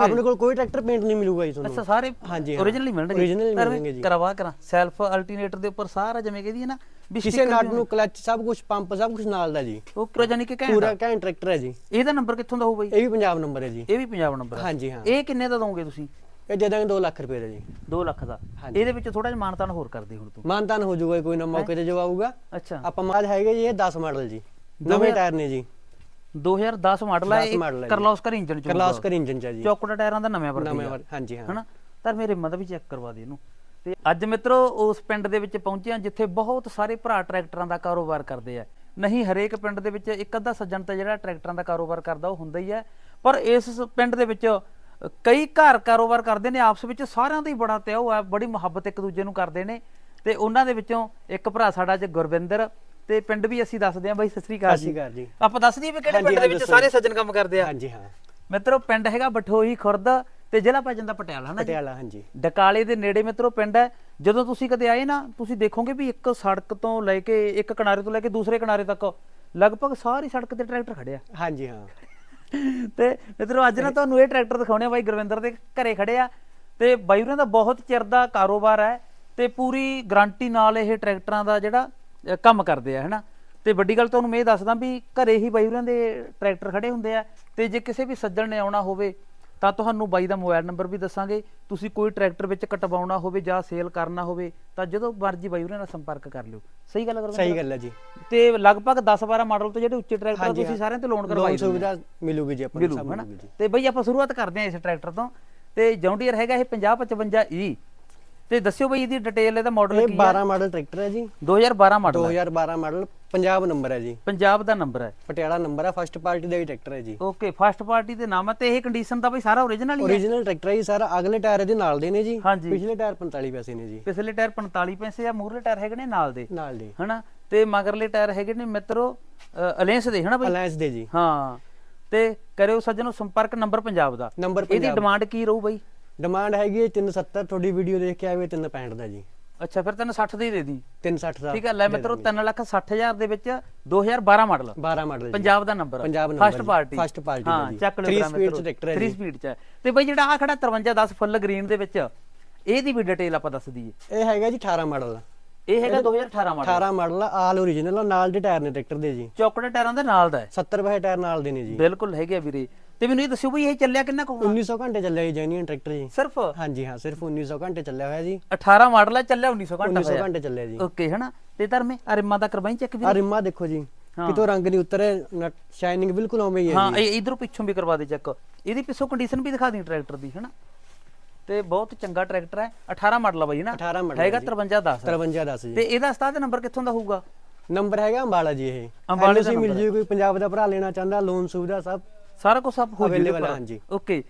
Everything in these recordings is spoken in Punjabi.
ਆਪਣੇ ਕੋਲ ਕੋਈ ਟਰੈਕਟਰ ਪੇਂਟ ਨਹੀਂ ਮਿਲੂਗਾ ਜੀ ਤੁਹਾਨੂੰ। ਅੱਛਾ ਸਾਰੇ ਹਾਂਜੀ, origignal ਹੀ ਮਿਲਣਗੇ। Original ਹੀ ਮਿਲਣਗੇ ਜੀ। ਕਰਵਾ ਕਰਾਂ। ਸੈਲਫ ਅਲਟਰਨੇਟਰ ਦੇ ਉੱਪਰ ਸਾਰਾ ਜਿਵੇਂ ਕਹਦੀ ਹੈ ਨਾ ਕਿਸੇ ਨਾਟ ਨੂੰ ਕਲੱਚ ਸਭ ਕੁਝ ਪੰਪ ਸਭ ਕੁਝ ਨਾਲ ਦਾ ਜੀ। ਉਹ ਕਰੋ ਜਾਨੀ ਕਿ ਪੂਰਾ ਘੈਂਟ ਘੈਂਟ ਟਰੈਕਟਰ ਹੈ ਜੀ। ਇਹਦਾ ਨੰਬਰ ਕਿੱਥੋਂ ਦਾ ਹੋਊ ਬਈ? ਇਹ ਵੀ ਪੰਜਾਬ ਨੰਬਰ ਹੈ ਜੀ। ਇਹ ਵੀ ਪੰਜਾਬ ਨੰਬਰ ਹੈ। ਹਾਂਜੀ ਹਾਂ। ਇਹ ਕਿੰਨੇ ਦਾ ਦੋਗੇ ਤੁਸੀਂ? ਇਹ ਦੇ ਦਾਂਗੇ 2 ਲੱਖ ਰੁਪਏ ਦਾ ਜੀ। 2 ਲੱਖ ਦਾ। ਇਹਦੇ ਵਿੱਚ ਥੋੜਾ ਜਿਹਾ ਮਾਨਤਾਨ ਹੋਰ ਕਰਦੇ ਹੁਣ ਤੂੰ। ਮਾਨਤਾਨ ਹੋ ਜਾਊਗਾ ਕੋਈ ਨਾ ਮੌਕੇ ਤੇ ਜੋ ਆਊਗਾ। ਅੱਛਾ। ਆਪਾਂ ਮਾਜ ਹੈਗੇ ਜੀ ਇਹ 10 ਮਾਡਲ ਜੀ। ਨਵੇਂ ਟਾਇਰ ਨੇ ਜੀ। 2010 ਮਾਡਲ ਹੈ 10 model ਹੈ ਜੀ। ਕਰਲੋਸਕਰ ਇੰਜਨ ਚ ਕਰਲਾਸਕਰ ਇੰਜਨ ਚ ਹੈ ਜੀ। ਚੌਕੜਾ ਟਾਇਰਾਂ ਦਾ ਨਵੇਂ ਵਰਗਾ ਨਵੇਂ ਵਾਰ- ਹਾਂਜੀ ਹਾਂ। ਹਨਾ? ਤਾਂ ਮੇਰੇ ਮਤ ਵੀ ਚੈੱਕ ਕਰਵਾ ਦੇ ਇਹਨੂੰ। ਤੇ ਅੱਜ ਮਿੱਤਰੋ ਉਸ ਪਿੰਡ ਦੇ ਵਿੱਚ ਪਹੁੰਚੇ ਹਾਂ ਜਿੱਥੇ ਬਹੁਤ ਸਾਰੇ ਭਰਾ ਟਰੈਕਟਰਾਂ ਦਾ ਕਾਰੋਬਾਰ ਕਰਦੇ ਆ। ਨਹੀਂ ਹਰੇਕ ਪਿੰਡ ਦੇ ਵਿੱਚ ਇੱਕ ਅੱਧਾ ਸੱਜਣ ਤਾਂ ਜਿਹੜਾ ਟਰੈਕਟਰਾਂ ਦਾ ਕਾਰੋਬਾਰ ਕਰਦਾ ਉਹ ਹੁੰਦਾ ਹੀ ਹੈ ਪਰ ਇਸ ਪਿੰਡ ਦੇ ਵਿੱਚ ਅ, ਕਈ ਘਰ ਕਾਰੋਬਾਰ ਕਰਦੇ ਨੇ ਆਪਸ ਵਿੱਚ ਸਾਰਿਆਂ ਦਾ ਹੀ ਬੜਾ ਤਿਆਹ ਹੈ ਬੜੀ ਮੁਹੱਬਤ ਇੱਕ ਦੂਜੇ ਨੂੰ ਕਰਦੇ ਨੇ। ਤੇ ਉਹਨਾਂ ਦੇ ਵਿੱਚੋਂ ਇੱਕ ਭਰਾ ਸਾਡਾ ਅੱਜ ਗੁਰਵਿੰਦਰ ਤੇ ਪਿੰਡ ਵੀ ਅਸੀਂ ਦੱਸਦੇ ਹਾਂ ਬਾਈ ਸਤਿ ਸ੍ਰੀ ਅਕਾਲ ਸਤਿ ਸ਼੍ਰੀ ਅਕਾਲ ਜੀ। ਆਪਾਂ ਦੱਸ ਦਈਏ ਵੀ ਕਿਹੜੇ ਪਿੰਡ ਦੇ ਵਿੱਚ ਸਾਰੇ ਸੱਜਣ ਕੰਮ ਕਰਦੇ ਆ। ਹਾਂਜੀ ਹਾਂ। ਮਿੱਤਰੋ ਪਿੰਡ ਹੈਗਾ ਬਠੋਈ ਖੁਰਦ ਤੇ ਜ਼ਿਲ੍ਹਾ ਪੈ ਜਾਂਦਾ ਪਟਿਆਲਾ ਹਨਾ ਜੀ? ਪਟਿਆਲਾ ਹਾਂਜੀ। ਡਕਾਲੇ ਦੇ ਨੇੜੇ ਮਿੱਤਰੋ ਪਿੰਡ ਹੈ। ਜਦੋਂ ਤੁਸੀਂ ਕਦੇ ਆਏ ਨਾ ਤੁਸੀਂ ਦੇਖੋਗੇ ਵੀ ਇੱਕ ਸੜਕ ਤੋਂ ਲੈ ਕੇ ਇੱਕ ਕਿਨਾਰੇ ਤੋਂ ਲੈ ਕੇ ਦੂਸਰੇ ਕਿਨਾਰੇ ਤੱਕ ਲਗਭਗ ਸਾਰੀ ਸੜਕ ਤੇ ਟਰੈਕਟਰ ਖੜਿਆ ਹਾਂਜੀ ਹਾਂ। ਤੇ ਮਿੱਤਰੋ ਅੱਜ ਨਾ ਤੁਹਾਨੂੰ ਇਹ ਟਰੈਕਟਰ ਦਿਖਾਉਣੇ ਆ ਬਾਈ ਗੁਰਵਿੰਦਰ ਦੇ ਘਰੇ ਖੜੇ ਆ। ਤੇ ਬਾਈ ਹੋਰਾਂ ਦਾ ਬਹੁਤ ਚਿਰ ਦਾ ਕਾਰੋਬਾਰ ਹੈ ਤੇ ਪੂਰੀ ਗਾਰੰਟੀ ਨਾਲ ਇਹ ਟਰੈਕਟਰਾਂ ਦਾ ਜਿਹੜਾ ਅ, ਕੰਮ ਕਰਦੇ ਆ ਹਨਾ? ਤੇ ਵੱਡੀ ਗੱਲ ਤੁਹਾਨੂੰ ਮੈਂ ਇਹ ਦੱਸਦਾ ਵੀ ਘਰੇ ਹੀ ਬਾਈ ਹੋਰਾਂ ਦੇ ਟਰੈਕਟਰ ਖੜੇ ਹੁੰਦੇ ਆ ਤੇ ਜੇ ਕਿਸੇ ਵੀ ਸੱਜਣ ਨੇ ਆਉਣਾ ਹੋਵੇ ਤਾਂ ਤੁਹਾਨੂੰ ਬਾਈ ਦਾ ਮੋਬਾਈਲ ਨੰਬਰ ਵੀ ਦੱਸਾਂਗੇ। ਤੁਸੀਂ ਕੋਈ ਟਰੈਕਟਰ ਵਿੱਚ ਕਟਵਾਉਣਾ ਹੋਵੇ ਜਾਂ ਸੇਲ ਕਰਨਾ ਹੋਵੇ ਤਾਂ ਜਦੋਂ ਮਰਜ਼ੀ ਬਾਈ ਹੋਰਾਂ ਨਾਲ ਸੰਪਰਕ ਕਰ ਲਿਓ। ਸਹੀ ਗੱਲ ਗੁਰਵਿੰਦਰ? ਸਹੀ ਗੱਲ ਹੈ ਜੀ। ਤੇ ਲਗਭਗ 10-12 ਮਾਡਲ ਤੋਂ ਜਿਹੜੇ ਉੱਚੇ ਟਰੈਕਟਰ ਆ, ਹਾਂਜੀ, ਤੁਸੀਂ ਹਾਂ। ਸਾਰਿਆਂ ਤੇ ਲੋਨ ਲੋਨ ਕਰਵਾਈ ਦਿੰਦੇ ਸੁਵਿਧਾ ਮਿਲੂਗੀ ਜੀ ਆਪਾਂ ਨੂੰ ਮਿਲੂ ਸਭ ਹਨਾ? ਮਿਲੂਗੀ ਜੀ। ਤੇ ਬਈ ਆਪਾਂ ਸ਼ੁਰੂਆਤ ਕਰਦੇ ਹਾਂ ਇਸ ਟਰੈਕਟਰ ਤੋਂ। ਤੇ ਜੌਂਡੀਅਰ ਹੈਗਾ ਇਹ 5055 E ਤੇ ਦੱਸਿਓ ਬਈ ਇਹਦੀ ਡਿਟੇਲ ਇਹਦਾ ਮਾਡਲ ਇਹ ਕੀ ਹੈ? 12 ਮਾਡਲ ਟਰੈਕਟਰ ਹੈ ਜੀ। 2012 ਮਾਡਲ ਹੈ। 2012 ਮਾਡਲ ਪੰਜਾਬ ਨੰਬਰ ਹੈ ਜੀ। ਪੰਜਾਬ ਦਾ ਨੰਬਰ ਹੈ। ਪਟਿਆਲਾ ਨੰਬਰ ਹੈ ਫਸਟ ਪਾਰਟੀ ਦਾ ਹੀ ਟਰੈਕਟਰ ਹੈ ਜੀ। ਓਕੇ ਫਸਟ ਪਾਰਟੀ ਦੇ ਨਾਮ ਹੈ ਤੇ ਇਹ ਕੰਡੀਸ਼ਨ ਤਾਂ ਬਈ ਸਾਰਾ ਓਰੀਜਨਲ ਹੀ ਹੈ। ਓਰੀਜਨਲ ਟਰੈਕਟਰ ਹੈ ਜੀ ਸਾਰਾ ਅਗਲੇ ਟਾਇਰ ਇਹਦੇ ਨਾਲ ਦੇ ਨੇ ਜੀ। ਪਿਛਲੇ ਟਾਇਰ 45 ਪੈਸੇ ਨੇ ਜੀ। ਪਿਛਲੇ ਟਾਇਰ 45 ਪੈਸੇ ਆ ਮੂਰਲੇ ਟਾਇਰ ਹੈਗੇ ਨੇ ਨਾਲ ਦੇ। ਨਾਲ ਦੇ। ਹਨਾ? ਤੇ ਮਗਰਲੇ ਟਾਇਰ ਹੈਗੇ ਨੇ ਮਿੱਤਰੋ ਅਲਾਈਅੰਸ ਦੇ ਹਨਾ ਬਈ? ਅਲਾਈਅੰਸ ਦੇ ਜੀ। ਹਾਂ। ਤੇ ਕਰਿਓ ਸੱਜਣੋ ਸੰਪਰਕ ਨੰਬਰ ਪੰਜਾਬ ਦਾ। ਇਹਦੀ ਡਿਮਾਂਡ ਕੀ ਰਹੂ ਬਈ? ਡਿਮਾਂਡ ਹੈਗੀ ਹੈ 370 ਤੁਹਾਡੀ ਵੀਡੀਓ ਦੇਖ ਕੇ ਹੋਏ 365 ਦਾ ਜੀ। ਅੱਛਾ ਫਿਰ ਤੈਨੂੰ 60 ਦੀ ਦੇ ਦੀ। 360 ਦਾ। ਠੀਕ ਹੈ ਲੈ ਮਿੱਤਰੋ 3 ਲੱਖ 60 ਹਜ਼ਾਰ ਦੇ ਵਿੱਚ 2012 ਮਾਡਲ 12 ਮਾਡਲ ਪੰਜਾਬ ਦਾ number Punjab number first party party ਦਾ ਹਾਂ। ਚੱਕ ਲਿਓ Three ਭਰਾ speed ਮਿੱਤਰੋ, ਚ ਹੈ। ਤੇ ਬਈ ਜਿਹੜਾ ਆ ਖੜਾ 5310 ਫੁੱਲ ਗ੍ਰੀਨ ਦੇ ਵਿੱਚ ਇਹਦੀ ਵੀ ਡਿਟੇਲ ਆਪਾਂ ਦੱਸ ਦਈਏ। ਇਹ ਹੈਗਾ ਜੀ 18 ਮਾਡਲ ਇਹ ਹੈਗਾ 2018 ਮਾਡਲ 18 ਮਾਡਲ ਆਲ ਓਰੀਜਨਲ ਨਾਲ ਦੇ ਟਾਇਰ ਨੇ ਟਰੈਕਟਰ ਦੇ ਜੀ। ਚੌਕੜੇ ਟਾਇਰਾਂ ਦੇ ਨਾਲ ਦਾ ਹੈ। 70 ਪੈਸੇ ਟਾਇਰ ਨਾਲ ਦੇ ਨੇ ਜੀ। ਬਿਲਕੁਲ ਹੈਗੇ ਵੀਰੇ। ਤੇ ਮੈਨੂੰ ਇਹ ਦੱਸਿਓ ਬਈ ਇਹ ਚੱਲਿਆ ਕਿੰਨਾ ਕੁ ਹੋਣਾ? 1900 ਘੰਟੇ ਚੱਲਿਆ ਜੀ ਜੈਨੂਇਨ ਟਰੈਕਟਰ ਜੀ। ਸਿਰਫ? ਹਾਂਜੀ ਹਾਂ ਸਿਰਫ 1900 ਘੰਟੇ ਚੱਲਿਆ ਹੋਇਆ ਜੀ। 18 ਮਾਡਲ ਹੈ ਚੱਲਿਆ 1900 ਘੰਟਾ 1900 ਹੋਇਆ। ਘੰਟੇ ਚੱਲਿਆ ਜੀ। ਓਕੇ ਹਨਾ? ਤੇ ਧਰਮੇ ਅਰਿਮਾ ਦਾ ਕਰਵਾਈ ਚੈੱਕ ਆ ਵੀਰੇ ਰਿਮਾ ਦੇਖੋ ਜੀ। ਕਿਤੋਂ ਰੰਗ ਨਹੀਂ ਉਤਰੇ ਸ਼ਾਈਨਿੰਗ ਬਿਲਕੁਲ ਉਵੇਂ ਹੀ ਹੈ ਇਹ ਇਧਰੋਂ ਪਿੱਛੋਂ ਵੀ ਕਰਵਾ ਦੇ ਚੈੱਕ ਇਹਦੀ ਪਿੱਛੋਂ ਕੰਡੀਸ਼ਨ ਵੀ ਦਿਖਾ ਦੀ ਟਰੈਕਟਰ ਦੀ ਹਨਾ? ਤੇ ਬਹੁਤ ਚੰਗਾ ਟਰੈਕਟਰ ਹੈ। 18 ਮਾਡਲ ਆ ਬਾਈ ਨਾ 18 ਮਾਡਲ ਹੈਗਾ 5310 53 10 ਜੀ। ਤੇ ਇਹਦਾ ਉਸਤਾਦ ਨੰਬਰ ਕਿੱਥੋਂ ਦਾ ਹੋਊਗਾ? ਨੰਬਰ ਹੈਗਾ ਅੰਬਾਲਾ ਜੀ ਇਹ। ਅੰਬਾਲੇ LOC ਮਿਲ ਜੀ ਕੋਈ ਪੰਜਾਬ ਦਾ ਭਰਾ ਲੈਣਾ ਚਾਹੁੰਦਾ ਲੋਨ ਸੁਵਿਧਾ ਸਭ। ਸਾਰਾ ਕੁਝ ਸਭ ਹੋ Available ਜੂਗਾ ਆ, ਹਾਂਜੀ। ਓਕੇ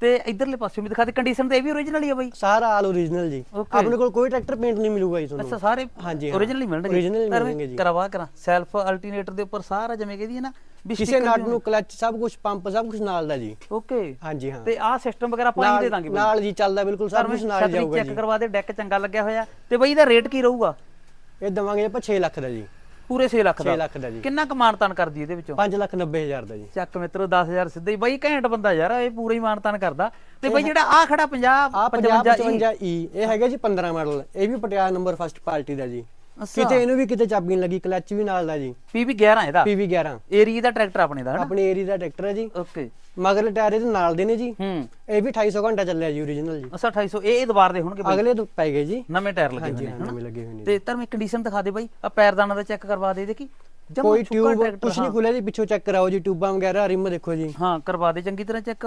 ਤੇ ਇਧਰਲੇ ਪਾਸੇ ਵੀ ਦਿਖਾ ਦੇ ਕੰਡੀਸ਼ਨ ਤੇ ਇਹ ਵੀ ਓਰੀਜਨਲ ਹੀ ਆ ਬਾਈ? ਸਾਰਾ ਆਲ ਓਰੀਜਨਲ ਜੀ। Okay. ਆਪਣੇ ਕੋਲ ਕੋਈ ਟਰੈਕਟਰ ਪੇਂਟ ਨਹੀਂ ਮਿਲੂਗਾ ਜੀ ਤੁਹਾਨੂੰ। ਅੱਛਾ ਸਾਰੇ ਹਾਂਜੀ, ਹਾਂ। ਓਰੀਜਨਲ ਹੀ ਮਿਲਣਗੇ। Original ਹੀ ਮਿਲਣਗੇ ਜੀ। ਕਰਵਾ ਕਰਾਂ। ਸੈਲਫ ਅਲਟਰਨੇਟਰ ਦੇ ਉੱਪਰ ਸਾਰਾ ਜਿਵੇਂ ਕਹਦੀ ਹੈ ਨਾ ਵੀ ਕਿਸੇ ਨਟ ਨੂੰ ਕਲਚ ਸਭ ਕੁਝ ਪੰਪ ਸਭ ਕੁਝ ਨਾਲ ਦਾ ਜੀ। ਓਕੇ ਹਾਂਜੀ ਹਾਂ। ਤੇ ਆਹ ਸਿਸਟਮ ਵਗੈਰਾ ਆਪਾਂ ਹੀ ਦੇ ਦਾਂਗੇ ਨਾਲ ਜੀ ਚੱਲਦਾ ਬਿਲਕੁਲ ਸਭ ਕੁਝ ਨਾਲ ਹੀ ਜਾਊਗਾ ਚੈੱਕ ਜੀ। ਕਰਵਾ ਦੇ ਡੈਕ ਚੰਗਾ ਲੱਗਿਆ ਹੋਇਆ। ਤੇ ਬਾਈ ਇਹਦਾ ਰੇਟ ਕੀ ਰਹੂਗਾ? ਇਹ ਦਵਾਂਗੇ ਆਪਾਂ 6 ਲੱਖ ਦਾ ਜੀ। ਪੂਰੇ 6 ਲੱਖ 6 ਦਾ ਲੱਖ ਦਾ ਜੀ। ਕਿੰਨਾ ਕਮਾਨਤਾਨ ਕਰਦੀ ਇਹਦੇ ਵਿੱਚੋਂ? 5 ਲੱਖ 90 ਹਜ਼ਾਰ ਦਾ ਜੀ। ਚੱਕ ਮਿੱਤਰੋ 10000 ਸਿੱਧਾ ਹੀ। ਬਾਈ ਘੈਂਟ ਬੰਦਾ ਯਾਰ ਇਹ ਪੂਰਾ ਹੀ ਮਾਨਤਾਨ ਕਰਦਾ। ਤੇ ਬਾਈ ਜਿਹੜਾ ਆ ਖੜਾ 50 ਆ 50 55 55 ਈ। ਇਹ ਹੈਗਾ ਜੀ 15 ਮਾਡਲ। ਇਹ ਵੀ ਪਟਿਆਲਾ ਨੰਬਰ ਫਸਟ ਪਾਰਟੀ ਦਾ ਜੀ। ਅੱਛਾ। ਕਿਤੇ ਇਹਨੂੰ ਵੀ ਕਿਤੇ ਚਾਬੀ ਨਹੀਂ ਲੱਗੀ ਕਲਚ ਵੀ ਨਾਲ ਦਾ ਜੀ। ਪੀਵੀ 11 ਇਹਦਾ? PV 11 ਏਰੀਆ ਦਾ ਟਰੈਕਟਰ ਆਪਣੇ ਦਾ ਹਨਾ? ਆਪਣੇ ਏਰੀਆ ਦਾ ਟਰੈਕਟਰ ਹੈ ਜੀ। ਓਕੇ। ਮਗਰਲੇ ਟਾਇਰ ਇਹਦੇ ਨਾਲ ਦੇ ਨੇ ਜੀ। ਹੂੰ। ਇਹ ਵੀ 250 ਘੰਟਾ ਚੱਲਿਆ ਜੀ ਓਰੀਜਨਲ ਜੀ। ਅੱਛਾ 2800 ਇਹ ਇਹ ਦੁਬਾਰ ਦੇ ਹੋਣਗੇ ਬਾਈ? ਅਗਲੇ ਤੋਂ ਪੈ ਗਏ ਜੀ। ਨਵੇਂ ਟਾਇਰ ਲੱਗੇ ਹਾਂਜੀ ਹੋਏ ਹਾਂ ਨਵੇਂ ਲੱਗੇ ਹੋਏ ਨੇ ਤੇ ਧਰਮੇ ਕੰਡੀਸ਼ਨ ਦਿਖਾ ਦੇ ਬਾਈ। ਆ ਪੈਰਦਾਨਾ ਦਾ ਚੈੱਕ ਕਰਵਾ ਦੇ ਦੇਖੀ। ਜਮਾਂ ਕੋਈ ਸੁੱਕਾ ਟਿਊਬ ਕੁਛ ਨਹੀਂ ਹਾਂ। ਖੁੱਲਿਆ ਜੀ ਪਿੱਛੋਂ ਚੈੱਕ ਕਰਾਓ ਜੀ ਟਿਊਬਾਂ ਵਗੈਰਾ ਰਿਮ ਦੇਖੋ ਜੀ। ਹਾਂ ਕਰਵਾ ਦੇ ਚੰਗੀ ਤਰ੍ਹਾਂ ਚੈੱਕ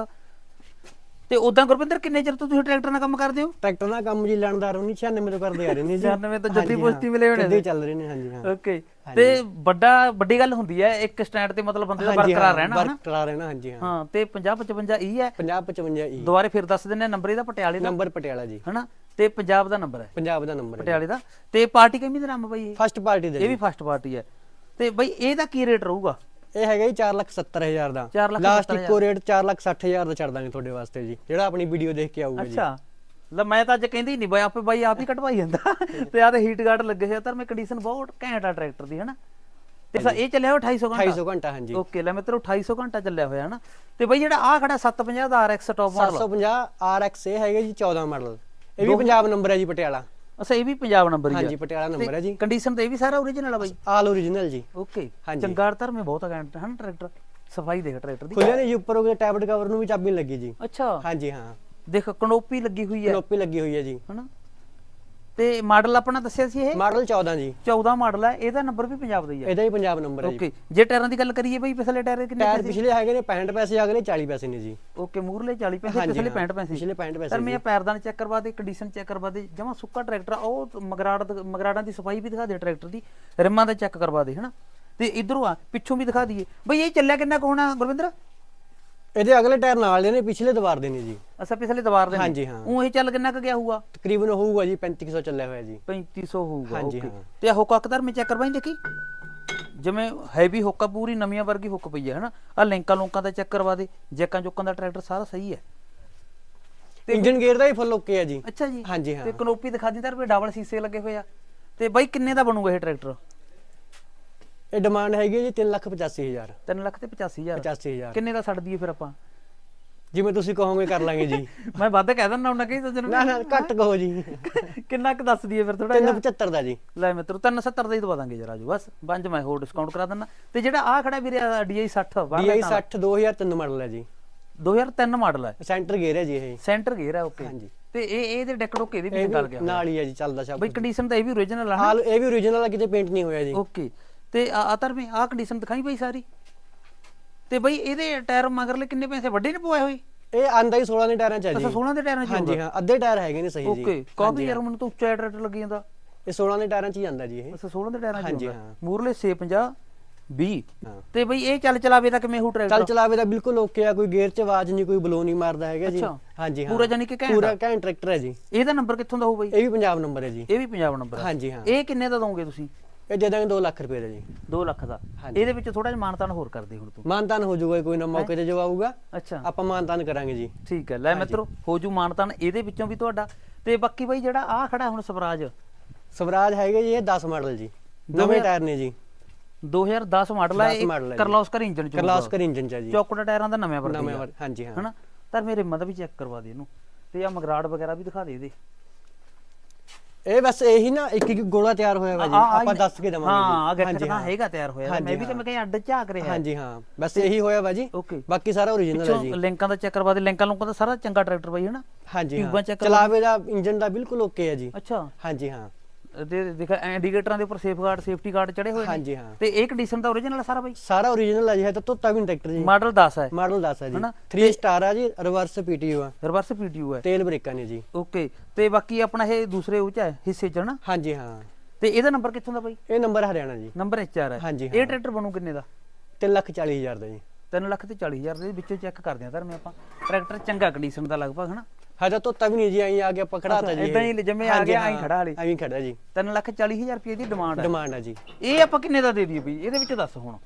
ਤੇ ਉਦਾਂ ਗੁਰਪਿੰਦਰ ਕਿੰਨੇ ਚਿਰ ਤੋਂ ਤੁਸੀਂ ਟਰੈਕਟਰ ਨਾਲ ਕੰਮ ਕਰਦੇ ਹੋ? ਟਰੈਕਟਰ ਦਾ ਕੰਮ ਜੀ ਲੈਣਦਾਰ ਉਹਨੀ 96 ਤੋਂ ਕਰਦੇ ਆ ਰਹੇ ਨੇ ਜੀ। 96 ਤੋਂ ਜੱਦੀ ਪੁਸ਼ਤੀ। ਮਿਲੇ ਹੋਣੇ ਜੱਦੀ। ਚੱਲ ਰਹੇ ਨੇ ਹਾਂਜੀ ਹਾਂ। ਓਕੇ ਤੇ ਵੱਡਾ ਵੱਡੀ ਗੱਲ ਹੁੰਦੀ ਹੈ ਇੱਕ ਸਟੈਂਡ ਤੇ ਮਤਲਬ ਬੰਦੇ ਦਾ ਬਰਕਰਾਰ ਹਾਂ, ਰਹਿਣਾ ਹਨਾ? ਬਰਕਰਾਰ ਰਹਿਣਾ ਹਾਂਜੀ ਹਾਂ। ਹਾਂ ਤੇ 50 55 ਈ ਹੈ। 50 55 ਈ। ਦੁਬਾਰੇ ਫਿਰ ਦੱਸ ਦਿੰਨੇ ਨੰਬਰ ਇਹਦਾ ਪਟਿਆਲੇ ਦਾ? ਨੰਬਰ ਪਟਿਆਲਾ ਜੀ। ਹਨਾ? ਤੇ ਪੰਜਾਬ ਦਾ ਨੰਬਰ ਹੈ। ਪੰਜਾਬ ਦਾ ਨੰਬਰ ਹੈ ਪਟਿਆਲੇ ਦਾ। ਤੇ ਪਾਰਟੀ ਕਿੰਨੀ ਦਾ ਨਾਮ ਹੈ ਬਾਈ ਇਹ? ਫਸਟ ਪਾਰਟੀ ਦਾ ਇਹ ਵੀ ਫਸਟ ਪਾਰਟੀ ਹੈ। ਤੇ ਬਾਈ ਇਹਦਾ ਕੀ ਰੇਟ ਰਹੂਗਾ? ਇਹ ਹੈਗਾ ਜੀ 470000 ਦਾ। ਚਾਰ ਲੱਖ ਲਾਸਟ ਸੱਤਰ ਇੱਕੋ ਰੇਟ 460000 ਦਾ ਛੱਡ ਦਾਂਗੇ ਤੁਹਾਡੇ ਵਾਸਤੇ ਜੀ ਜਿਹੜਾ ਆਪਣੀ ਵੀਡੀਓ ਦੇਖ ਕੇ ਆਊਗਾ ਜੀ। ਅੱਛਾ। ਲੈ ਮੈਂ ਤਾਂ ਅੱਜ ਕਹਿੰਦੀ ਨਹੀਂ ਬਾਈ ਆਪੇ ਬਾਈ ਆਪ ਹੀ ਕਟਵਾਈ ਜਾਂਦਾ। ਤੇ ਆ ਤੇ ਹੀਟ ਗਾਰਡ ਲੱਗੇ ਹੋਏ ਆ ਤਾਂ ਮੈਂ ਕੰਡੀਸ਼ਨ ਬਹੁਤ ਘੈਂਟ ਆ ਟਰੈਕਟਰ ਦੀ ਹਨਾ? ਤੇ ਸਾ- ਇਹ ਚੱਲਿਆ ਹੋਇਆ 2800 ਘੰਟਾ? 250 ਘੰਟਾ ਹਾਂਜੀ। ਓਕੇ ਲੈ ਮਿੱਤਰੋ 2800 ਘੰਟਾ ਚੱਲਿਆ ਹੋਇਆ ਹਨਾ? ਤੇ ਬਈ ਜਿਹੜਾ ਆ ਖੜਾ 750 ਦਾ RX ਟੌਪ ਮਾਡਲ 750 RX ਇਹ ਹੈਗਾ ਜੀ 14 ਮਾਡਲ ਇਹ ਵੀ ਪੰਜਾਬ ਨੰਬਰ ਹੈ ਜੀ ਪਟਿਆਲਾ। ਅੱਛਾ ਇਹ ਵੀ ਪੰਜਾਬ ਨੰਬਰ ਹੀ ਹਾਂਜੀ ਪਟਿਆਲਾ ਨੰਬਰ ਹੈ ਜੀ। ਕੰਡੀਸ਼ਨ ਤੇ ਇਹ ਵੀ ਸਾਰਾ ਓਰੀਜਨਲ ਆ ਬਈ? ਆਲ ਓਰੀਜਨਲ ਜੀ। ਓਕੇ ਹਾਂਜੀ। ਚੰਗਾੜ ਧਰਮੇ ਬਹੁਤ ਘੈਂਟ ਹਨ ਟਰੈਕਟਰ ਸਫ਼ਾਈ ਦੇਖ ਟਰੈਕਟਰ ਦੀ। ਖੁੱਲਿਆ ਨੇ ਜੀ ਉੱਪਰ ਉਹਦੇ ਟੈਬਲੇਟ ਕਵਰ ਨੂੰ ਵੀ ਚਾਬੀ ਲੱਗੀ ਜੀ। ਅੱਛਾ। ਹਾਂਜੀ ਹਾਂ। ਦੇਖ ਕਨੋਪੀ ਲੱਗੀ ਹੋਈ ਹੈ। ਕਨੋਪੀ ਲੱਗੀ ਹੋਈ ਹੈ ਜੀ। ਹਨਾ? ਤੇ ਮਾਡਲ ਆਪਣਾ ਦੱਸਿਆ ਸੀ ਇਹ? ਮਾਡਲ 14 ਜੀ। 14 ਮਾਡਲ ਹੈ ਇਹਦਾ ਨੰਬਰ ਵੀ ਪੰਜਾਬ ਦਾ ਹੀ ਹੈ ਇਹਦਾ ਹੀ ਪੰਜਾਬ ਨੰਬਰ ਹੈ ਜੀ। ਓਕੇ ਜੇ ਟਾਇਰਾਂ ਦੀ ਗੱਲ ਕਰੀਏ ਬਈ ਪਿਛਲੇ ਟਾਇਰ ਕਿੰਨੇ ਟਾਇਰ ਪਿਛਲੇ ਹੈਗੇ ਨੇ 65 ਪੈਸੇ ਅਗਲੇ 40 ਪੈਸੇ ਨੇ ਜੀ। ਓਕੇ ਮੂਰਲੇ 40 ਪੈਸੇ ਪਿਛਲੇ ਹਾਂ। 65 ਪੈਸੇ ਪਿਛਲੇ 65 ਪੈਸੇ ਸਰ ਮੈਂ ਪੈਰਦਾਨ ਚੈੱਕ ਕਰਵਾ ਦੇ ਕੰਡੀਸ਼ਨ ਚੈੱਕ ਕਰਵਾ ਦੇ ਜਮਾ ਸੁੱਕਾ ਟਰੈਕਟਰ ਆ, ਉਹ ਮਗਰਾੜ ਦ- ਮਗਰਾੜਾਂ ਦੀ ਸਫ਼ਾਈ ਵੀ ਦਿਖਾ ਦੇ ਟਰੈਕਟਰ ਦੀ ਰਿਮਾਂ ਦਾ ਚੈੱਕ ਕਰਵਾ ਦੇ ਹਨਾ? ਤੇ ਇਧਰੋਂ ਆ ਪਿੱਛੋਂ ਵੀ ਦਿਖਾ ਦਈਏ। ਬਈ ਇਹ ਚੱਲਿਆ ਕਿੰਨਾ ਕੁ ਹੋਣਾ ਗੁਰਵਿੰਦਰ? ਇਹਦੇ ਅਗਲੇ ਟਾਇਰ ਨਾਲ ਦੇ ਨੇ ਪਿਛਲੇ ਦੀਵਾਰ ਦੇ ਨੇ ਜੀ। ਅਸਾਂ ਪਿਛਲੇ ਦੀਵਾਰ ਦੇ ਨੇ। ਹਾਂਜੀ, ਹਾਂ। ਊਂ ਇਹ ਚੱਲ ਕਿੰਨਾ ਕੁ ਗਿਆ ਹੋਊਗਾ? ਤਕਰੀਬਨ ਹੋਊਗਾ ਜੀ 3500 ਚੱਲਿਆ ਹੋਇਆ ਜੀ। 3500 ਹੋਊਗਾ ਹਾਂਜੀ, ਓਕੇ ਹਾਂ। ਤੇ ਆ ਹੁੱਕ ਅਕਦਰ ਮੈਂ ਚੈੱਕ ਕਰਵਾਈ ਦੇਖੀ? ਜਿਵੇਂ ਹੈਵੀ ਹੁੱਕ ਪੂਰੀ ਨਵੀਆਂ ਵਰਗੀ ਹੁੱਕ ਪਈ ਹੈ ਹਨਾ? ਆ ਲਿੰਕਾਂ ਲੋਕਾਂ ਦਾ ਚੈੱਕ ਕਰਵਾ ਦੇ ਜੈਕਾਂ ਜੋਕਾਂ ਦਾ ਟਰੈਕਟਰ ਸਾਰਾ ਸਹੀ ਹੈ ਇੰਜਨ ਗੇਅਰ ਦਾ ਹੀ ਫੁੱਲ ਓਕੇ ਹੈ ਜੀ। ਅੱਛਾ ਜੀ। ਹਾਂਜੀ ਹਾਂ। ਤੇ ਕਨੋਪੀ ਦਿਖਾ ਦੀ ਤਾਂ ਵੀ ਡਬਲ ਸੀਸੇ ਲੱਗੇ ਹੋਏ ਆ। ਤੇ ਬਾਈ ਕਿੰਨੇ ਦਾ ਬਣੂਗਾ ਇਹ ਟਰੈਕਟਰ ਇਹ ਡਿਮਾਂਡ ਹੈਗੀ ਹੈ ਜੀ 385000 3 ਲੱਖ ਤੇ 85000 85000 ਕਿੰਨੇ ਦਾ ਛੱਡ ਦਈਏ ਫਿਰ ਆਪਾਂ? ਜਿਵੇਂ ਤੁਸੀਂ ਕਹੋਗੇ ਕਰ ਲਾਂਗੇ ਜੀ। ਮੈਂ ਵੱਧ ਕਹਿ ਦਿੰਦਾ ਉਹਨਾਂ ਕਹੀ ਤਾਂ ਨਾ ਨਾ ਘੱਟ ਕਹੋ ਜੀ। ਕਿੰਨਾ ਕੁ ਦੱਸ ਦਈਏ ਫਿਰ ਥੋੜਾ ਜਿਹਾ? 375 ਦਾ ਜੀ। ਲੈ ਮਿੱਤਰੋ 370 ਦਾ ਹੀ ਦਵਾ ਦਾਂਗੇ ਜਰਾ ਜੋ ਬਸ। ਪੰਜ ਮੈਂ ਹੋਰ ਡਿਸਕਾਊਂਟ ਕਰਾ ਦਿੰਦਾ। ਤੇ ਜਿਹੜਾ ਆ ਖੜਾ ਵੀਰੇ DI 60 DI 60 2003 ਮਾਡਲ ਹੈ ਜੀ। 2003 ਮਾਡਲ ਹੈ। ਸੈਂਟਰ ਗੇਅਰ ਹੈ ਜੀ ਇਹ। ਸੈਂਟਰ ਗੇਅਰ ਹੈ ਓਕੇ ਹਾਂਜੀ। ਤੇ ਇਹ ਇਹਦੇ ਡੈਕ ਡੋਕੇ ਵੀ ਵੀ ਗਿਆ ਨਾਲ ਹੀ ਹੈ ਜੀ ਚੱਲਦਾ ਸਭ ਬਈ ਕੰਡੀਸ਼ਨ ਤਾਂ ਇਹ ਵੀ ਆ ਹਾਲ ਇਹ ਵੀ ਓਰੀਜਨਲ ਹੈ ਕਿਤੇ ਪੇਂਟ ਨਹੀਂ ਹੋਇਆ ਜੀ। ਓਕੇ ਤੇ ਆ ਅਤਰ ਵੀ ਆ ਕੰਡੀਸ਼ਨ ਦਿਖਾਈ ਬਈ ਸਾਰੀ। ਤੇ ਬਈ ਇਹਦੇ ਟਾਇਰ ਮਗਰਲੇ ਕਿੰਨੇ ਪੈਸੇ ਵੱਡੇ ਨੇ ਪਵਾਏ ਹੋਏ? ਇਹ ਆਂਦਾ ਹੀ 16 ਦੇ ਟਾਇਰਾਂ ਚ ਹੈ ਅੱਛਾ ਜੀ 16 ਦੇ ਟਾਇਰਾਂ ਚ ਹੀ ਹਾਂਜੀ ਹਾਂ ਅੱਧੇ ਟਾਇਰ ਹੈਗੇ ਨੇ ਸਹੀ ਜੀ। ਓਕੇ ਕਾਫੀ ਯਾਰ ਮੈਨੂੰ ਤਾਂ ਉੱਚਾ ਟਰੈਕਟਰ ਲੱਗੀ ਜਾਂਦਾ। ਇਹ 16 ਦੇ ਟਾਇਰਾਂ ਚ ਹੀ ਆਂਦਾ ਜੀ ਇਹ। ਅੱਛਾ 16 ਦੇ ਟਾਇਰਾਂ ਚ ਹਾਂਜੀ, ਹਾਂ। ਮੂਰਲੇ 650 20 ਹਾਂ। ਤੇ ਬਈ ਇਹ ਚੱਲ ਚਲਾਵੇ ਤਾਂ ਕਿਵੇਂ ਹੋ ਚੱਲ ਚਲਾਵੇ ਦਾ ਬਿਲਕੁਲ ਓਕੇ ਆ ਕੋਈ ਗੇਅਰ ਚ ਆਵਾਜ਼ ਨਹੀਂ ਕੋਈ ਬਲੋ ਨਹੀਂ ਮਾਰਦਾ ਹੈਗਾ ਜੀ। ਅੱਛਾ। ਹਾਂਜੀ ਹਾਂ। ਪੂਰਾ ਜਾਨੀ ਕਿ ਘੈਂਟ ਪੂਰਾ ਘੈਂਟ ਟਰੈਕਟਰ ਹੈ ਜੀ। ਇਹਦਾ ਨੰਬਰ ਕਿੱਥੋਂ ਦਾ ਹੋਊ ਬਈ? ਇਹ ਵੀ ਪੰਜਾਬ ਨੰਬਰ ਹੈ ਜੀ। ਇਹ ਵੀ ਪੰਜਾਬ ਨੰਬਰ ਹੈ ਹਾਂਜੀ ਹਾਂ। ਇਹ ਕਿੰਨੇ ਦਾ ਦੋਗੇ ਤੁਸੀਂ? ਇਹ ਦੇ ਦਾਂਗੇ 2 ਲੱਖ ਰੁਪਏ ਦਾ ਜੀ। 2 ਲੱਖ ਦਾ। ਹਾਂਜੀ। ਇਹਦੇ ਵਿੱਚ ਥੋੜਾ ਜਿਹਾ ਮਾਨਤਾਨ ਹੋਰ ਕਰਦੇ ਹੁਣ ਤੂੰ। ਮਾਨਤਾਨ ਹੋ ਜਾਊਗਾ ਕੋਈ ਨਾ ਮੌਕੇ ਤੇ ਜੋ ਆਊਗਾ ਅੱਛਾ। ਆਪਾਂ ਮਾਨਤਾਨ ਕਰਾਂਗੇ ਜੀ। ਠੀਕ ਹੈ ਲੈ ਮਿੱਤਰੋ ਹੋ ਜੂ ਮਾਨਤਾਨ ਇਹਦੇ ਵਿੱਚੋਂ ਵੀ ਤੁਹਾਡਾ। ਤੇ ਬਾਕੀ ਬਈ ਜਿਹੜਾ ਆ ਖੜਾ ਹੁਣ ਸਵਰਾਜ। ਸਵਰਾਜ ਹੈਗੇ ਜੀ ਇਹ 10 ਮਾਡਲ ਜੀ। ਨਵੇਂ ਟਾਇਰ ਨੇ ਜੀ। 2010 ਮਾਡਲ ਹੈ 10 ਮਾਡਲ ਹੈ ਜੀ। ਕਰਲੋਸਕਰ ਇੰਜਨ ਚ ਕਰਲਾਸਕਰ ਇੰਜਨ ਚ ਜੀ। ਚੌਕੜਾ ਟਾਇਰਾਂ ਦਾ ਨਵੇਂ ਵਰਗਾ ਨਵੇਂ ਵਾਲੇ- ਹਾਂਜੀ ਹਾਂ। ਹਨਾ? ਤਾਂ ਮੇਰੇ ਮਦ ਵੀ ਚੈੱਕ ਕਰਵਾ ਦੇ ਇਹਨੂੰ। ਤੇ ਆ ਮਗਰਾੜ ਵਗੈਰਾ ਵੀ ਦਿਖਾ ਦੇ ਇਹਦੇ। ਇਹ ਬਸ ਇਹੀ ਨਾ ਇੱਕ ਇੱਕ ਗੋਲਾ ਤਿਆਰ ਹੋਇਆ ਵਾ ਜੀ ਆ- ਆ- ਆਪਾਂ ਦੱਸ ਕੇ ਦਵਾਂਗੇ ਹਾਂ ਜੀ। ਅਗਰ ਤਾਂ ਹੈਗਾ ਤਿਆਰ ਹੋਇਆ ਹਾਂਜੀ, ਮੈਂ ਵੀ ਕਿਹਾ ਮੈਂ ਕਿਹਾ ਅੱਡ ਝਾਕ ਰਿਹਾ। ਹਾਂਜੀ ਹਾਂ। ਬਸ ਇਹੀ ਹੋਇਆ ਵਾ ਜੀ। ਓਕੇ। ਬਾਕੀ ਸਾਰਾ ਓਰੀਜਨਲ ਹੈ ਜੀ। ਪਿੱਛੋਂ ਲਿੰਕਾਂ ਦਾ ਚੈੱਕ ਕਰਵਾ ਦੇ ਲਿੰਕਾਂ ਲੋਕਾਂ ਦਾ ਸਾਰਾ ਚੰਗਾ ਟਰੈਕਟਰ ਬਾਈ ਹਨਾ? ਹਾਂਜੀ ਟਿਊਬਾਂ ਹਾਂ ਚਲਾਵੇ ਦਾ ਇੰਜਨ ਦਾ ਬਿਲਕੁਲ ਓਕੇ ਹੈ ਜੀ। ਅੱਛਾ। ਹਾਂਜੀ ਹਾਂ। ਤੇ ਦੇਖ ਇੰਡੀਕੇਟਰਾਂ ਦੇ ਉੱਪਰ ਸੇਫਗਾਰਡ ਸੇਫਟੀ ਗਾਰਡ ਚੜੇ ਹੋਏ ਨੇ? ਹਾਂਜੀ ਹਾਂ। ਤੇ ਇਹ ਕੰਡੀਸ਼ਨ ਦਾ ਓਰੀਜਨਲ ਸਾਰਾ ਬਾਈ? ਸਾਰਾ ਓਰੀਜਨਲ ਹੈ ਜੀ ਹੈ ਤਾਂ ਧੋਤਾ ਵੀ ਟਰੈਕਟਰ ਜੀ। ਮਾਡਲ 10 ਹੈ ਮਾਡਲ 10 ਹੈ ਜੀ। ਹਨਾ? 3 ਸਟਾਰ ਆ ਜੀ ਰਿਵਰਸ ਪੀਟੀਯੂ ਆ। ਰਿਵਰਸ ਪੀਟੀਯੂ ਹੈ ਤੇਲ ਬ੍ਰੇਕਾਂ ਨੇ ਜੀ। ਓਕੇ ਤੇ ਬਾਕੀ ਆਪਣਾ ਇਹ ਦੂਸਰੇ ਉਹ ਚ ਹੈ ਹਿੱਸੇ ਚ ਹਨਾ? ਹਾਂਜੀ ਹਾਂ। ਤੇ ਇਹਦਾ ਨੰਬਰ ਕਿੱਥੋਂ ਦਾ ਬਾਈ? ਇਹ ਨੰਬਰ ਹਰਿਆਣਾ ਜੀ। ਨੰਬਰ HR ਹੈ ਹਾਂਜੀ, ਇਹ ਹਾਂ। ਟਰੈਕਟਰ ਬਣੂ ਕਿੰਨੇ ਦਾ? 340000 ਦਾ ਜੀ। 3 ਲੱਖ ਤੇ 40000 ਦੇ ਵਿੱਚੋਂ ਚੈੱਕ ਕਰਦੇ ਆ ਧਰਮੇ ਆਪਾਂ। ਟਰੈਕਟਰ ਚੰਗਾ ਕੰਡੀਸ਼ਨ ਦਾ ਲਗਭਗ ਹਨਾ? ਹਜੇ ਧੋਤਾ ਵੀ ਨਹੀਂ ਜੀ ਆਈ ਆ ਕੇ ਆਪਾਂ ਖੜਾਤਾ ਜੀ। ਏਦਾਂ ਹੀ ਜਿਵੇਂ ਆ ਗਿਆ ਐਂ ਖੜਾ ਹਾਲੇ। ਐਂ ਖੜਾ ਜੀ। 3 ਲੱਖ 40000 ਰੁਪਏ ਦੀ ਡਿਮਾਂਡ ਹੈ ਡਿਮਾਂਡ ਆ ਜੀ। ਇਹ ਆਪਾਂ ਕਿੰਨੇ ਦਾ ਦੇ ਦਈਏ ਬਈ? ਇਹਦੇ ਵਿੱਚ ਦੱਸ ਹੁਣ।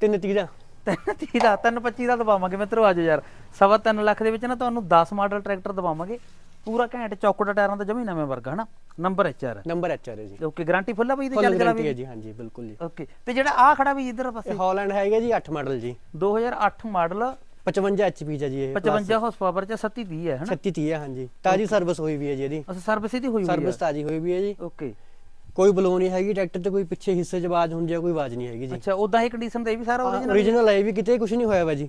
330 ਦਾ। ਤਿੰਨ ਤੀਹ ਦਾ ਤਿੰਨ 25 ਦਾ ਦਵਾਵਾਂਗੇ ਮਿੱਤਰੋ ਆਜੋ ਯਾਰ। ਸਵਾ ਤਿੰਨ ਲੱਖ ਦੇ ਵਿੱਚ ਨਾ ਤੁਹਾਨੂੰ 10 ਮਾਡਲ ਟਰੈਕਟਰ ਦਵਾਵਾਂਗੇ। ਪੂਰਾ ਘੈਂਟ ਚੌਕੜਾ ਟਾਇਰਾਂ ਦਾ ਜਮੀ ਨਵੇਂ ਵਰਗਾ ਹਨਾ? ਨੰਬਰ ਹੈ ਨੰਬਰ ਐਚ ਆਰ ਹੈ ਜੀ। ਓਕੇ ਗਾਰੰਟੀ ਫੁੱਲ ਆ ਬਈ ਇਹਦੀ ਚੱਲ ਹੈ ਚਲਾਵੇ ਜੀ ਹਾਂਜੀ ਬਿਲਕੁਲ ਜੀ। ਓਕੇ ਤੇ ਜਿਹੜਾ ਆ ਖੜਾ ਵੀ ਇਧਰ ਪਾਸੇ। ਹਾਲੈਂਡ ਹੈਗਾ ਜੀ 8 ਮਾਡਲ ਜੀ। 2008 ਮਾਡਲ 55 ਐਚਪੀ ਦਾ ਜੀ ਇਹ 55 ਹਾਰਸ ਪਾਵਰ ਚ 37 30 ਹੈ ਹਨਾ? 36 30 ਹੈ ਹਾਂਜੀ ਤਾਜੀ ਸਰਵਿਸ ਹੋਈ ਵੀ ਹੈ ਜੀ ਇਹਦੀ। ਅਸਾਂ ਸਰਵਿਸ ਇਹਦੀ ਹੋਈ ਹੋਈ ਸਰਵਿਸ ਹੈ? ਤਾਜੀ ਹੋਈ ਵੀ ਹੈ ਜੀ। ਓਕੇ ਕੋਈ ਬਲੋ ਨਹੀਂ ਹੈਗੀ ਟਰੈਕਟਰ ਤੇ ਕੋਈ ਪਿੱਛੇ ਹਿੱਸੇ 'ਚ ਆਵਾਜ਼ ਹੁੰਦੀ ਹੈ ਕੋਈ ਆਵਾਜ਼ ਨਹੀਂ ਹੈਗੀ ਜੀ। ਅੱਛਾ ਉਦਾਂ ਹੀ ਕੰਡੀਸ਼ਨ ਤੇ ਇਹ ਵੀ ਸਾਰਾ ਓਰੀਜਨਲ ਹੈ ਵੀ ਕਿਤੇ ਕੁਝ ਨਹੀਂ ਹੋਇਆ ਵਾ ਜੀ।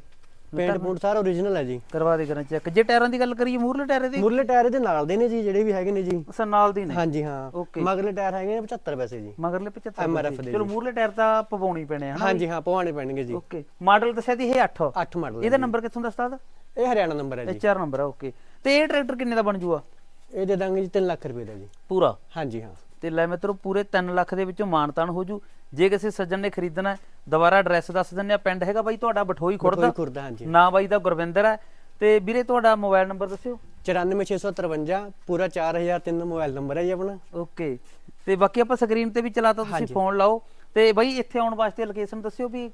ਪੇਂਟ ਪੂੰਟ ਸਾਰਾ ਓਰੀਜਨਲ ਹੈ ਜੀ। ਕਰਵਾ ਦੇ ਕਰਾਂ ਚੈੱਕ। ਜੇ ਟਾਇਰਾਂ ਦੀ ਗੱਲ ਕਰੀਏ ਮੂਰਲੇ ਟਾਇਰ ਦੇ ਮੁਰਲੇ ਟਾਇਰ ਦੇ ਨਾਲ ਦੇ ਨੇ ਜੀ ਜਿਹੜੇ ਵੀ ਹੈਗੇ ਨੇ ਜੀ। ਅਸਾਂ ਨਾਲ ਦੀ ਨੇ? ਹਾਂਜੀ ਹਾਂ। Okay. ਮਗਰਲੇ ਟਾਇਰ ਹੈਗੇ ਨੇ 75 ਪੈਸੇ ਜੀ। ਮਗਰਲੇ 75 MRF। ਦੇ ਚਲੋ ਮੂਰਲੇ ਟਾਇਰ ਤਾਂ ਪਵਾਉਣੀ ਪੈਣੇ ਹਨਾ ਹਾਂਜੀ ਹਾਂ ਪਵਾਣੇ ਪੈਣਗੇ ਜੀ। ਓਕੇ। ਮਾਡਲ ਦੱਸਿਆ ਸੀ ਇਹ 8 8 ਮਾਡਲ ਇਹਦਾ ਨੰਬਰ ਕਿੱਥੋਂ ਦਾ ਇਹ ਹਰਿਆਣਾ ਨੰਬਰ ਹੈ ਜੀ। HR ਨੰਬਰ ਆ ਓਕੇ। ਤੇ ਇਹ ਟਰੈਕਟਰ ਕਿੰਨੇ ਦਾ ਬਣ ਜੂਆ? ਇਹ ਦੇ ਦਾਂਗੇ ਜੀ 3 ਲੱਖ ਰੁਪਏ ਦਾ ਜੀ। ਪੂਰਾ? ਹਾਂਜੀ ਹਾਂ। ਤੇ ਲੈ ਮਿੱਤਰੋ ਪੂਰੇ 3 ਲੱਖ ਦੇ ਵਿੱਚੋਂ ਮਾਨਤਾਨ ਹੋ ਜੂ। ਜੇ ਕਿਸੇ ਸੱਜਣ ਨੇ ਖਰੀਦਣਾ ਦੁਬਾਰਾ ਐਡਰੈਸ ਦੱਸ ਦਿੰਨੇ ਆ ਪਿੰਡ ਹੈਗਾ ਬਾਈ ਤੁਹਾਡਾ ਬਠੋਈ ਕੋਈ ਖੁਰਦਾ ਖੁਰਦਾ ਹਾਂਜੀ। ਨਾਂ ਬਾਈ ਦਾ ਗੁਰਵਿੰਦਰ ਹੈ। ਤੇ ਵੀਰੇ ਤੁਹਾਡਾ ਮੋਬਾਈਲ ਨੰਬਰ ਦੱਸਿਓ। 94653 ਪੂਰਾ 4003 ਮੋਬਾਈਲ ਨੰਬਰ ਹੈ ਜੀ ਆਪਣਾ। ਓਕੇ। ਤੇ ਬਾਕੀ ਆਪਾਂ ਸਕਰੀਨ ਤੇ ਵੀ ਚਲਾਤਾ ਤੁਸੀਂ ਫੋਨ ਲਾਓ। ਤੇ ਬਾਈ ਇੱਥੇ ਆਉਣ ਵਾਸਤੇ ਲੋਕੇਸ਼ਨ ਦੱਸਿਓ ਵੀ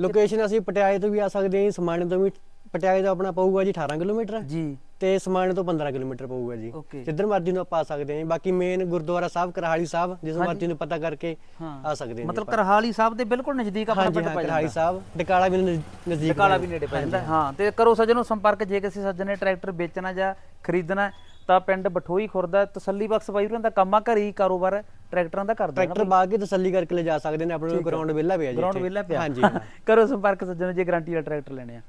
ਲੋਕੇਸ਼ਨ ਅਸੀਂ ਪਟਿਆਲੇ ਤੋਂ ਵੀ ਆ ਸਕਦੇ ਹਾਂ ਜੀ, ਸਮਾਣੇ ਤੋਂ ਵੀ ਪਟਿਆਲੇ ਤੋਂ ਆਪਣਾ ਪਊਗਾ ਜੀ 18 ਕਿਲੋਮੀਟਰ। ਜੀ। ਤੇ ਸਮਾਨ ਤੋਂ 15 ਕਿਲੋਮੀਟਰ ਪਊਗਾ ਜੀ। Okay. ਜਿੱਧਰ ਮਰਜ਼ੀ ਨੂੰ ਆਪਾਂ ਆ ਸਕਦੇ ਹਾਂ ਜੀ। ਬਾਕੀ ਮੇਨ ਗੁਰਦੁਆਰਾ ਸਾਹਿਬ ਕਰਹਾਲੀ ਸਾਹਿਬ ਜਿਸ ਮਰਜ਼ੀ ਨੂੰ ਪਤਾ ਕਰਕੇ ਆ ਸਕਦੇ ਹਾਂ ਮਤਲਬ ਕਰਹਾਲੀ ਸਾਹਿਬ ਦੇ ਬਿਲਕੁਲ ਨਜ਼ਦੀਕ ਆਪਣਾ ਹਾਂਜੀ ਪਿੰਡ ਹਾਂ ਪੈ ਕਰਹਾਲੀ ਜਾਂਦਾ ਸਾਹਿਬ ਡਕਾਲਾ ਵੀ ਨਜ਼- ਨਜ਼ਦੀਕ ਕਾਲਾ ਵੀ ਨੇੜੇ ਪੈ ਜਾਂਦਾ। ਹਾਂ ਤੇ ਕਰੋ ਸੱਜਣੋ ਸੰਪਰਕ ਜੇ ਕਿਸੇ ਸੱਜਣ ਨੇ ਟਰੈਕਟਰ ਵੇਚਣਾ ਜਾਂ ਖਰੀਦਣਾ ਹੈ, ਤਾਂ ਪਿੰਡ ਬਠੋਈ ਖੁਰਦਾ ਤਸੱਲੀ ਬਖਸ਼ ਬਾਈ ਹੋਰਾਂ ਦਾ ਕੰਮਾ ਘਰੀ ਹੀ ਕਾਰੋਬਾਰ ਹੈ, ਟਰੈਕਟਰਾਂ ਦਾ ਕਰਦਾ ਟਰੈਕਟਰ ਬਾਗ ਕੇ ਤਸੱਲੀ ਕਰਕੇ ਲੈ ਜਾ ਸਕਦੇ ਨੇ ਆਪਣੇ ਗਰਾਊਂਡ ਵਿਹਲਾ ਪਿਆ ਜੀ ਗਰਾਊਂਡ ਇੱਥੇ। ਵਿਹਲਾ ਪਿਆ। ਹਾਂਜੀ। ਕਰੋ ਸੰਪਰਕ ਸੱਜਣੋ ਜੇ ਗਾਰੰਟੀ ਵਾਲਾ ਟਰੈਕਟਰ ਲੈਣੇ ਆ।